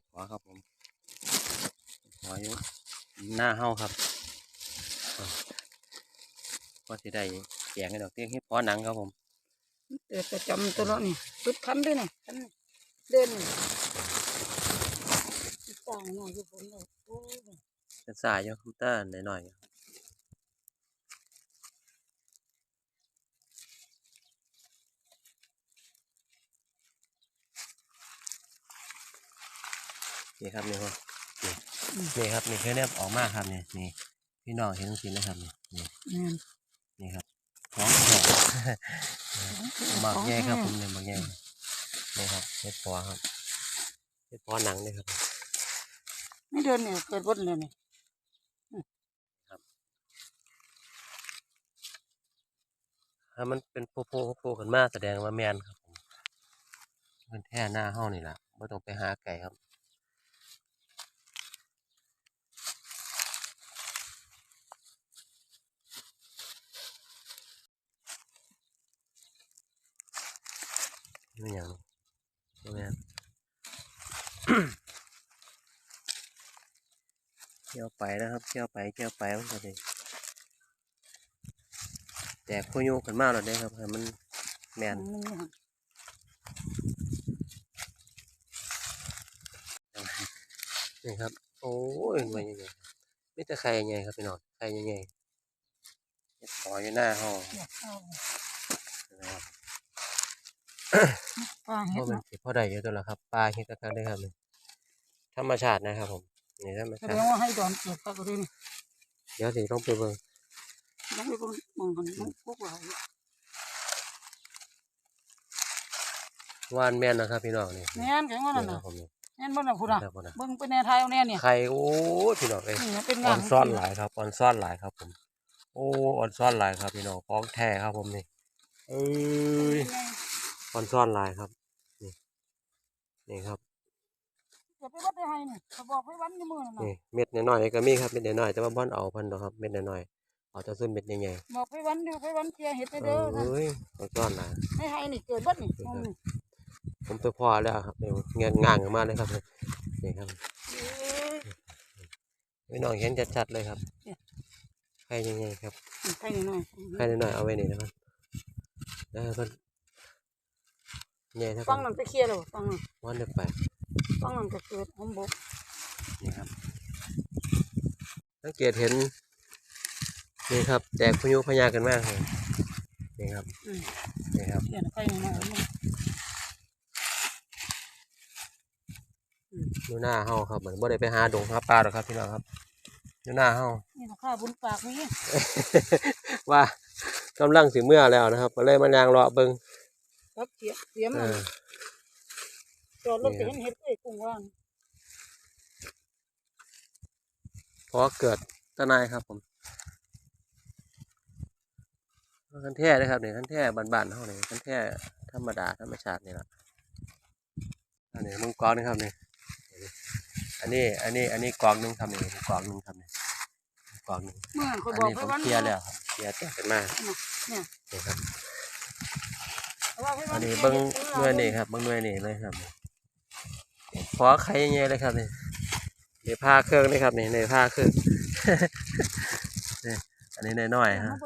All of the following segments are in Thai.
เห็ดหัวครับผมเห็ดหัวอยู่หน้าเฮาครับอ่าก็สิได้แกงให้ดอกเตี้ยเห็ดหัวหนังครับผมเออประจำตัวเนาะนี่ปึ๊ดคันด้วยนี่คันนี่เดินนี่ต่างหน่อยอยู่ฝนเลยโอ้ยเป็นสายอยู่คอมเตอร์หน่อยๆ นี่ครับนี่ครับนี่นี่ครับนี่แค่เนี้ยออกมากครับนี่นี่พี่น้องเห็นสินะครับนี่นี่แม่นนี่ครับของแข็งหมักแย่ครับผมเนี่ยหมักแย่นี่ครับเห็ดปอครับเห็ดปอหนังนี่ครับ ไม่เดินเนี่ยเกิดบนเลยนี่ถ้ามันเป็นโพโพโพขึ้นมาแสดงว่าแมนครับผมมันแท่หน้าห้องนี่แหละไม่ต้องไปหาไก่ครับ นี่มันอย่างนี้แมนเที่ยวไปนะครับเที่ยวไปเที่ยวไปมันก็เลยแต่คุยโยกันมากเลยได้ครับให้มันแมนมันนี่หั่นนี่ครับโอ้ยมันยังไงไม่แต่ไข่ยังไงครับพี่น้องไข่ยังไงเห็ดขออยู่หน้าห้องอยากเข้านะครับ ปลาเพเห็ดราะมันเนาะสิพ่อใดอยู่ตัวละครับปลาเห็ดกระกันได้ครับนี่ธรรมชาตินะครับ ผมนี่ธรรมแสชาดติงว่าให้ดอนเกิดปลากระเด็นเดี๋ยวสิต้องไปเบิ่งต้องไปคนมองกันมันพวกเราว่านแม่นนะครับ พี่น้องนี่แม่นแข็งว่านั่นนี่คน่ะรับผมนี่แม่นบ่น่ะพุ่นน่ะครับผมนะเบิ่งไปแน่ไทยเอาแน่เนี่ยไข่โอ้ยพี่น้องเอ้ย นี่มันเป็นงาอ่อนนซ่อนหลายครับอ่อนซ่อนหลายครับผม โอ้อ่อนซ่อนหลายครับพี่น้องของแท้ครับผมนี่เอ้ย อ่อนซ่อนหลายครับ นี่นี่ครับอย่าไปวัดได้ให้นี่เขาบอกให้วันในมือนั่นน่ะนี่เม็ดน้อยๆก็มีครับเม็ดน้อยๆแต่ว่าบ้านเอาพันดอกครับเม็ดน้อยๆเอาแต่ส่วนเม็ดใหญ่บอกให้วันเดียวให้วันเคลียร์เห็ดไปๆเด้อนะเอ้ยอ่อนซ่อนหลายให้ให้นี่เกิดบัดนี่มองนี่ผมไปพอแล้วครับเดี๋ยวเงี้ยง่างกันมาเลยครับนี่ครับเอ้ยพี่น้องเห็นชัดๆเลยครับไข่ยังไงครับไข่หน่อยไข่น้อยๆเอาไว้นี่นะครับแล้วก็เนี่ ยถ้าฟังนั่นไปเคลียร์แล้วฟังนั่นวันเดียวไปฟังนั่นจะเกิดหอมบกนี่ครับสังเกตเห็นนี่ครับแตกพยุพยากันมากเลยนี่ครับอืมนี่ครับเคลียร์ไข่หน่อยนี่อยู่หน้าเฮาครับเหมือนบ่ได้ไปหาดงหาปลาหรอกครับพี่น้องครับอยู่หน้าเฮานี่ราคาบุญปากนี่ว่ากำลังสิเมื่อแล้วนะครับก็เลยมายางรอเบิ่ง ครับเสียเสียมเออ จอดรถไปเห็นเห็ดเอ้ยกุ้งว่างพอเกิดตะนายครับผมคันแท้เลยครับเนี่ยคันแท้บ้านๆเฮาเนี่ยคันแท้ธรรมดาธรรมชาตินี่ล่ะอันนี้มึงกองนี่ครับนี่อันนี้อันนี้อันนี้กองหนึงครับนี่กองหนึงครับนี่กองหนึงเมื่อเขาอันบอกนี้ให้ผมวันเคลียร์แล้วครับเคลียร์แตกกันมาเนี่ยนี่ครับว่าให้วั อันนี้เบิ้งยร์หน่วยนี่ครับเบิ้งหน่วยนี่เลยครับขอไข่ยังไงเลยครับนี่เดี๋ยวผ้าเครื่องนี่ครับนี่ในผ้าเครื่องนี่อันนี้น้อยๆฮะ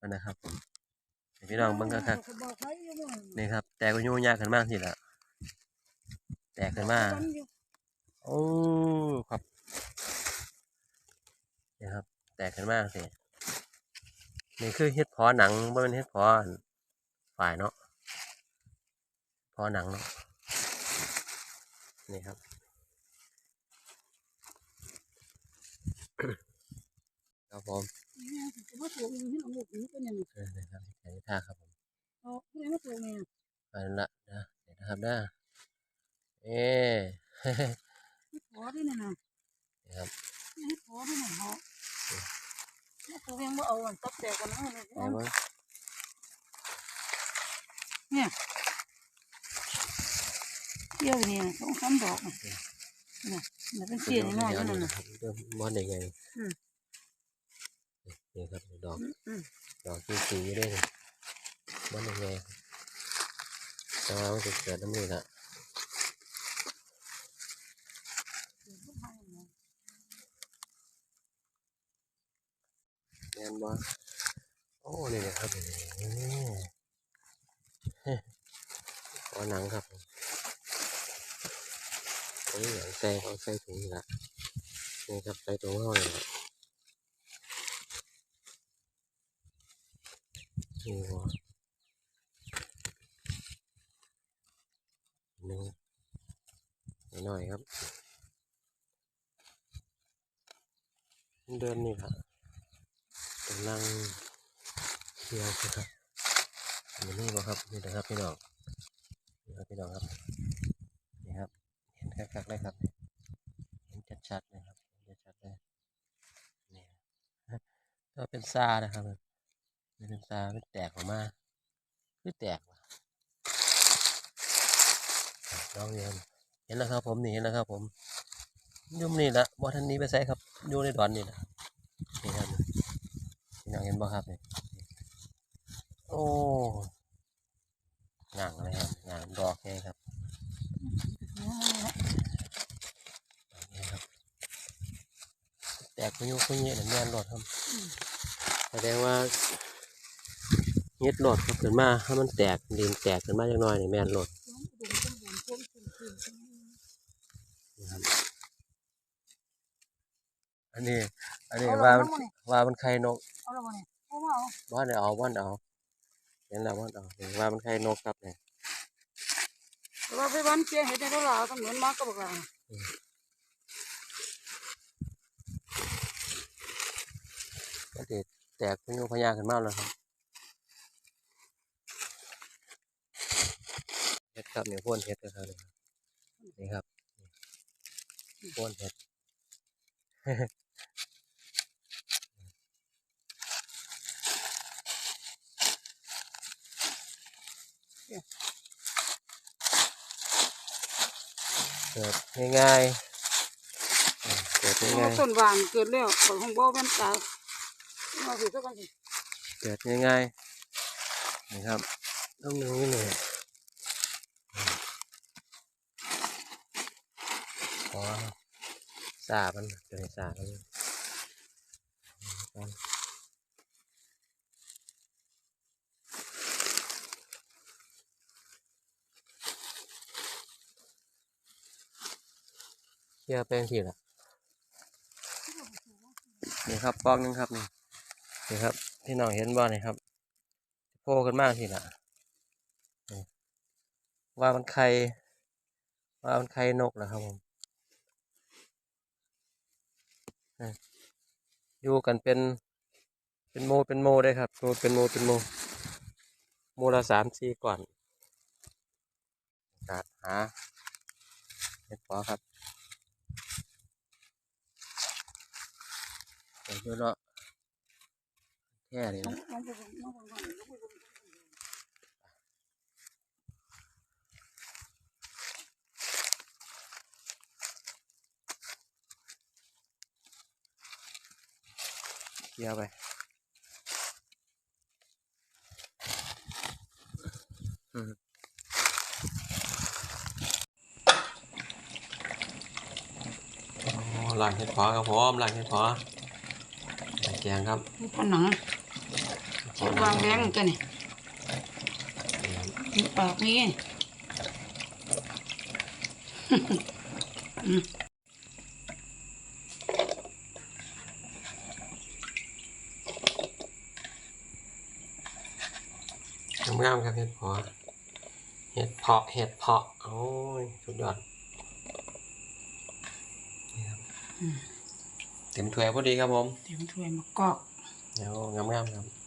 อันนะครับผมพี่น้องเบิ้งกันครับเนี่ครับ แตกไปยุ่งยากขึ้นมากสิละแตกขึ้นมาวันอยู่โอ้ครับนี่ครับ แตกขึ้นมากสินี่คือเฮ็ดพอหนังบ่เป็นเฮ็ดพอฝ่ายเนาะ พอหนังเนาะนี่ครับ ครับผมเนี่ยสิมาตัวนี้เอาหมกนี้เป็นยังไงเออนะครับใช้ท่าครับผมเอาไม่ได้มาตัวนี้เอันละนะเดี๋ยวนะครับนะเอ๊ขอด้วยนี่นะนี่ครับให้ขอด้วยนี่เหรอมาตัวยังบ่เอาอันตับแตกกันนะเอาไว้ เยอะไปนี่สองสามอกนะน่ะมัเป็นเสี้ยนน้อยๆนั่นนะบเริ่มมอดได้ไงนี่ครับดอกดอกที่สีด้เลยมอดได้ไงแต่ว่ามันจะเกิดน้ำมือละแมนบอโอ้นี่นะครับอ๋อหนังครับ ผมโอ้ยหนังใส่เอาใส่ถุงนี่ละนี่ครับใส่ถุงห่อนี่ละนี่หัวหนึ่งหน่อยครับ เดินนี่ครับกำลังเที่ยวครับอยู่นี่บ่ครับนี่นะครับพี่น้องนี่ครับพี่น้องครับ คักๆเลยครับ เห็นชัดๆเลยครับเห็นชัดๆเลยนี่ก็เป็นซานะครับเป็นซาเป็นแตกออกมาคือแตกว่ะลองเรียนเห็นแล้วครับ ผมนี่เห็นแล้วครับ ผมยุ่มนี่ละบ่ทันนี้ไปใส่ครับอยู่ในดอนนี่แหละนี่ครับพี่น้องเห็นบ่ครับนี่โอ้งางอะไรครับงางดอกไงครับนี่ครับ แตกพายุพายุเนี่ยแม่นรถครับแสดงว่าเฮ็ดรถครับขึ้นมาถ้ามันแตกดินแตกขึ้นมาจักหน่อยนี่แม่นรถนี่ครับอันนี้ อันนี้เอาว่าละมันเอาละว่ามันไข่นกเอาละบ่เนี่ยเอามาเอาบ้านเอาบ้านเอาเห็นแล้วบ้านเอาเห็นว่ามันไข่นกครับเนี่ยแต่ว่าไปบ้านเจียเห็ดในตลาดก็เหมือนมากก็บอกว่า ก็เด็ด แตกพยุพยาขึ้นมาแล้วครับเห็ดครับเนี่ยพ่นเห็ดนะครับนี่ครับพ่นเห็ดเกิดง่ายๆเกิดง่ายต้นหวานเกิดแล้วของของบ่แม่นตาย มาสิสักกันสิๆเกิดง่ายๆนี่ครับ ต้องนึงนี่เลยขอสามันจะให้สามันเชื่อแป้งทีละนี่ครับปอกนึงครับนี่ นี่ครับที่น้องเห็นบ่นี่ครับโผล่ขึ้นมากทีละว่ามันไข่ว่ามันไข่นกเหรอครับผมอยู่กันเป็นเป็นโมเป็นโมได้ครับโมเป็นโมเป็นโมโมละสามสี่ก่อนการหาเห็ดพอครับเดี๋ยวเนาะ แค่นี้น้องนะน้องไปเบิ่งน้องไปเบิ่งน้องไปเบิ่งเคลียร์ไปอืมโอ้หลังเห็ดพอครับผมหลังเห็ดพอใส่แกงครับนี่ผนังเขียน วางแบงค์กันนี่มีปากนี่งามๆครับเห็ดพอเห็ดเพาะเห็ดเพาะโอ้ยสุดยอดนี่ครับเต็มถ้วยพอดีครับผมเดี๋ยวมันถ้วยมากอกเดี๋ยวงามๆครับ